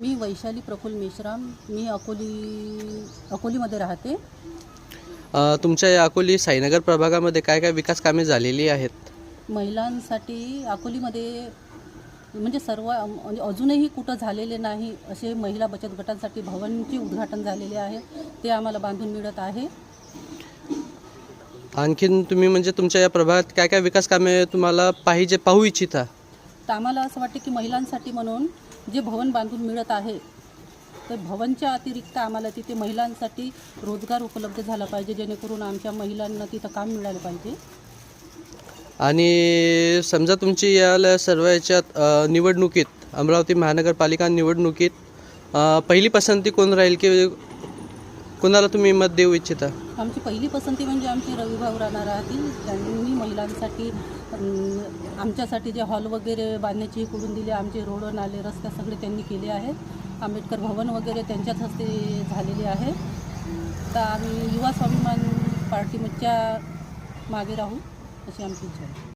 मी वैशाली प्रफुल्ल मेश्राम मी अकोली अकोलीमध्ये राहते. अ, तुमच्या या अकोली साईनगर प्रभागामध्ये काय काय विकास कामे झालेली आहेत? महिलांसाठी अकोलीमध्ये म्हणजे सर्व म्हणजे अजूनही कुठं झालेले नाही असे महिला बचत गटांसाठी भवनचे उद्घाटन झालेले आहे. ते आम्हाला बांधून मिळत आहे. आणखीन तुम्ही म्हणजे तुमच्या या प्रभागात काय काय विकास कामे तुम्हाला पाहिजे पाहू इच्छिता? तर आम्हाला असं वाटतं की महिलांसाठी म्हणून जे भवन बांधून मिळत आहे तर भवनच्या अतिरिक्त आम्हाला तिथे महिलांसाठी रोजगार उपलब्ध झाला पाहिजे जेणेकरून आमच्या महिलांना तिथं काम मिळालं पाहिजे. आणि समजा तुमची याला सर्व याच्यात निवडणुकीत अमरावती महानगरपालिका निवडणुकीत पहिली पसंती कोण राहील की कोणाला तुम्ही मत देऊ इच्छिता? आमची पहिली पसंती म्हणजे आमचे रविभाऊ राणा राहतील. त्यांनी महिलांसाठी अं, आमच्यासाठी जे हॉल वगैरे बांधण्याची करून दिली आमचे रोड नाले रस्ते सगळे त्यांनी केले आहेत. आंबेडकर भवन वगैरे त्यांच्याच हस्ते झालेले आहे. तर आम्ही युवा स्वाभिमान पार्टीच्या मागे राहू अशी आमची इच्छा आहे.